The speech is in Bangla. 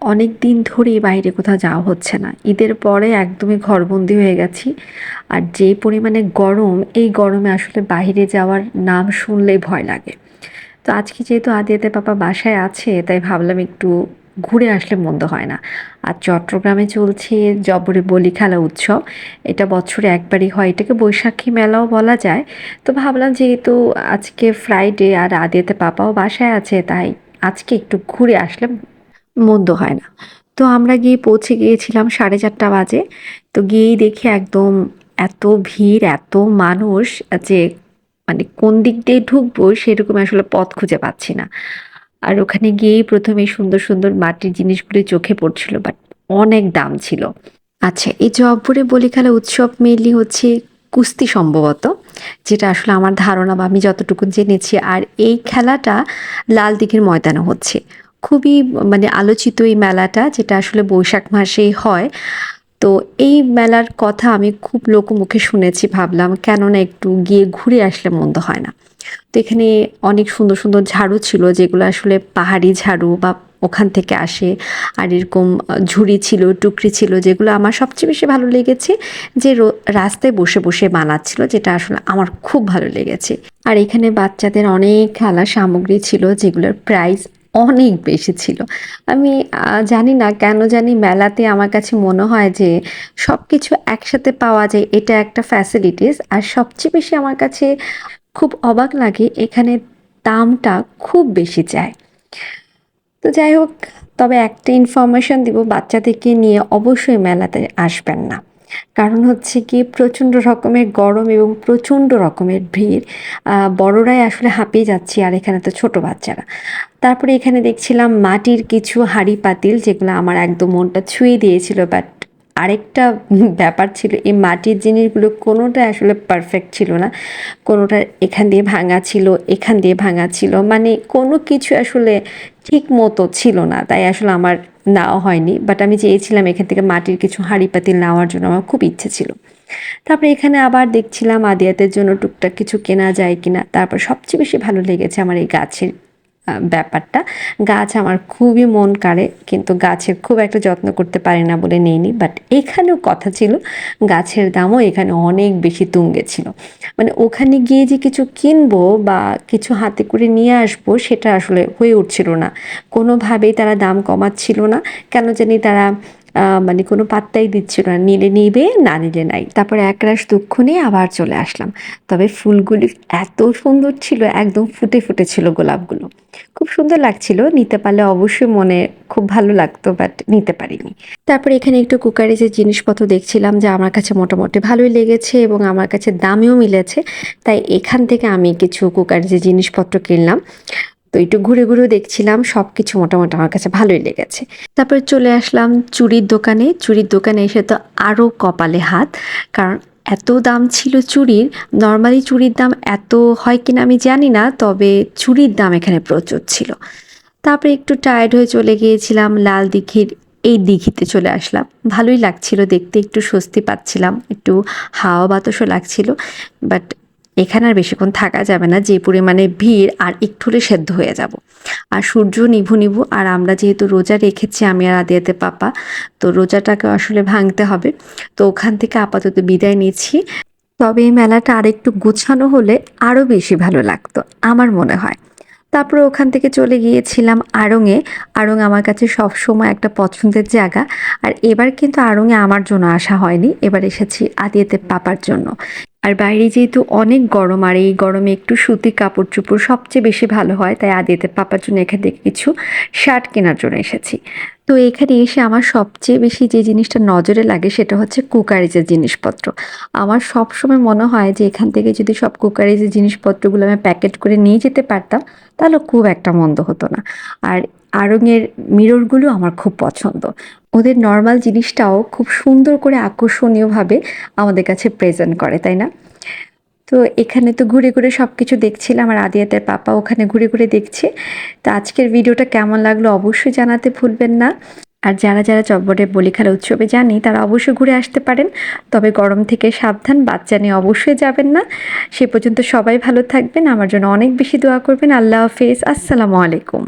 অনেক দিন ধরেই বাইরে কোথাও যাওয়া হচ্ছে না। ঈদের পরে একদমই ঘরবন্দি হয়ে গেছি। আর যে পরিমাণে গরম, এই গরমে আসলে বাইরে যাওয়ার নাম শুনলেই ভয় লাগে। তো আজকে যেহেতু আদিয়াতে পাপা বাসায় আছে, তাই ভাবলাম একটু ঘুরে আসলে মন্দ হয় না। আর চট্টগ্রামে চলছে জবরে বলি খেলা উৎসব। এটা বছরে একবারই হয়। এটাকে বৈশাখী মেলাও বলা যায়। তো ভাবলাম যেহেতু আজকে ফ্রাইডে আর আদিয়াতে পাপাও বাসায় আছে, তাই আজকে একটু ঘুরে আসলে মন্দ হয় না। তো আমরা গিয়ে পৌঁছে গিয়েছিলাম সাড়ে চারটা বাজে। তো গিয়েই দেখি একদম এত ভিড়, এত মানুষ যে মানে কোন দিক দিয়ে ঢুকবো সেরকম আসলে পথ খুঁজে পাচ্ছি না। আর ওখানে গিয়েই প্রথমে সুন্দর সুন্দর মাটির জিনিসগুলি চোখে পড়ছিল বাট অনেক দাম ছিল। আচ্ছা এই জব্বরে বলি খেলা উৎসব মেনলি হচ্ছে কুস্তি সম্ভবত, যেটা আসলে আমার ধারণা বা আমি যতটুকু জেনেছি। আর এই খেলাটা লাল দিঘির ময়দানে হচ্ছে। খুবই মানে আলোচিত এই মেলাটা, যেটা আসলে বৈশাখ মাসেই হয়। তো এই মেলার কথা আমি খুব লোকমুখে শুনেছি, ভাবলাম কেননা একটু গিয়ে ঘুরে আসলে মন্দ হয় না। তো এখানে অনেক সুন্দর সুন্দর ঝাড়ু ছিল, যেগুলো আসলে পাহাড়ি ঝাড়ু বা ওখান থেকে আসে। আর এরকম ঝুড়ি ছিল, টুকরি ছিল, যেগুলো আমার সবচেয়ে বেশি ভালো লেগেছে যে রাস্তায় বসে বসে বানাচ্ছিল, যেটা আসলে আমার খুব ভালো লেগেছে। আর এখানে বাচ্চাদের অনেক খেলা সামগ্রী ছিল, যেগুলোর প্রাইস অনেক বেশি ছিল। আমি জানি না কেন জানি মেলাতে আমার কাছে মনে হয় যে সব কিছু একসাথে পাওয়া যায় এটা একটা ফ্যাসিলিটিস আর সবচেয়ে বেশি আমার কাছে খুব অবাক লাগে এখানে দামটা খুব বেশি চায় তো যাই হোক, তবে একটা ইনফরমেশন দিব, বাচ্চাদেরকে নিয়ে অবশ্যই মেলাতে আসবেন না। কারণ হচ্ছে কি প্রচণ্ড রকমের গরম এবং প্রচণ্ড রকমের ভিড়। বড়রাই আসলে হাঁপিয়ে যাচ্ছি আর এখানে তো ছোট বাচ্চারা। তারপরে এখানে দেখছিলাম মাটির কিছু হাড়ি পাতিল যেগুলো আমার একদম মনটা ছুঁয়ে দিয়েছিল বাট আরেকটা ব্যাপার ছিল, এই মাটির জিনিসগুলো কোনোটা আসলে পারফেক্ট ছিল না। কোনোটা এখান দিয়ে ভাঙা ছিল, এখান দিয়ে ভাঙা ছিল মানে কোনো কিছু আসলে ঠিক মতো ছিল না, তাই আসলে আমার নেওয়া হয়নি। বাট আমি চেয়েছিলাম এখান থেকে মাটির কিছু হাঁড়ি পাতিল নেওয়ার জন্য, আমার খুব ইচ্ছে ছিল। তারপরে এখানে আবার দেখছিলাম আদিয়াতের জন্য টুকটাক কিছু কেনা যায় কিনা, তারপর সবচেয়ে বেশি ভালো লেগেছে আমার এই গাছের ব্যাপারটা। গাছ আমার খুবই মন কাড়ে, কিন্তু গাছের খুব একটা যত্ন করতে পারি না বলে নেইনি। বাট এখানেও কথা ছিল, গাছের দামও এখানে অনেক বেশি তুঙ্গে ছিল। মানে ওখানে গিয়ে যে কিছু কিনবো বা কিছু হাতে করে নিয়ে আসব, সেটা আসলে হয়ে উঠছিল না। কোনোভাবেই তারা দাম কমাচ্ছিল না। কেন জানি তারা মানে কোনো পাত্তাই দিচ্ছিল না। নিলে নিবে, না নিলে নাই। তারপরে একরাশ দুঃখ নিয়ে আবার চলে আসলাম। তবে ফুলগুলি এত সুন্দর ছিল, একদম ফুটে ফুটে ছিল গোলাপগুলো। খুব সুন্দর লাগছিল, নিতে পারলে অবশ্যই মনে খুব ভালো লাগতো, বাট নিতে পারিনি। তারপরে এখানে একটু কুকারে যে জিনিসপত্র দেখছিলাম যে আমার কাছে মোটামুটি ভালোই লেগেছে এবং আমার কাছে দামেও মিলেছে, তাই এখান থেকে আমি কিছু কুকার যে জিনিসপত্র কিনলাম। তো একটু ঘুরে ঘুরে দেখছিলাম সব কিছু মোটামুটি আমার কাছে ভালোই লেগেছে। তারপরে চলে আসলাম চুরির দোকানে। চুরির দোকানে এসে তো আরও কপালে হাত, কারণ এত দাম ছিল চুরির নর্মালি চুরির দাম এত হয় কিনা আমি জানি না, তবে চুরির দাম এখানে প্রচুর ছিল। তারপরে একটু টায়ার্ড হয়ে চলে গিয়েছিলাম, লাল দিঘির এই দিঘিতে চলে আসলাম। ভালোই লাগছিল দেখতে, একটু স্বস্তি পাচ্ছিলাম, একটু হাওয়া বাতাসও লাগছিল বাট এখানে আর বেশিক্ষণ থাকা যাবে না, যে পরিমাণে ভিড় আর একটু হলে সেদ্ধ হয়ে যাব। আর সূর্য নিভু নিভু, আর আমরা যেহেতু রোজা রেখেছি, আমি আর আদিয়াতে পাপা, তো রোজাটাকে আসলে ভাঙতে হবে। তো ওখান থেকে আপাতত বিদায় নিচ্ছি। তবে এই মেলাটা আরেকটু গুছানো হলে আরও বেশি ভালো লাগতো, আমার মনে হয়। তারপরে ওখান থেকে চলে গিয়েছিলাম আড়ংয়ে আড়ং আমার কাছে সবসময় একটা পছন্দের জায়গা। আর এবার কিন্তু আড়ংয়ে আমার জন্য আসা হয়নি, এবার এসেছি আদিয়াতে পাপার জন্য। আর বাইরে যেহেতু অনেক গরম, আর এই গরমে একটু সুতি কাপড় চুপড় সবচেয়ে বেশি ভালো হয়, তাই আদিতে পাপার জন্য এখান থেকে কিছু শার্ট কেনার জন্য এসেছি। তো এখানে এসে আমার সবচেয়ে বেশি যে জিনিসটা নজরে লাগে সেটা হচ্ছে কুকারিজের জিনিসপত্র। আমার সব সময় মনে হয় যে এখান থেকে যদি সব কুকারিজের জিনিসপত্রগুলো আমি প্যাকেট করে নিয়ে যেতে পারতাম, তাহলে খুব একটা মন্দ হতো না। আর আড়ংয়ের মিররগুলো আমার খুব পছন্দ। ওদের নর্মাল জিনিসটাও খুব সুন্দর করে আকর্ষণীয়ভাবে আমাদের কাছে প্রেজেন্ট করে, তাই না? তো এখানে তো ঘুরে ঘুরে সব কিছু দেখছিলাম আর আদিয়াতের পাপা ওখানে ঘুরে ঘুরে দেখছে। তো আজকের ভিডিওটা কেমন লাগল অবশ্যই জানাতে ভুলবেন না। আর যারা যারা চব্বরের বলি খেলা উৎসবে জানি তারা অবশ্যই ঘুরে আসতে পারেন। তবে গরম থেকে সাবধান, বাচ্চা নিয়ে অবশ্যই যাবেন না। সে পর্যন্ত সবাই ভালো থাকবেন। আমার জন্য অনেক বেশি দোয়া করবেন। আল্লাহ হাফেজ। আসসালামু আলাইকুম।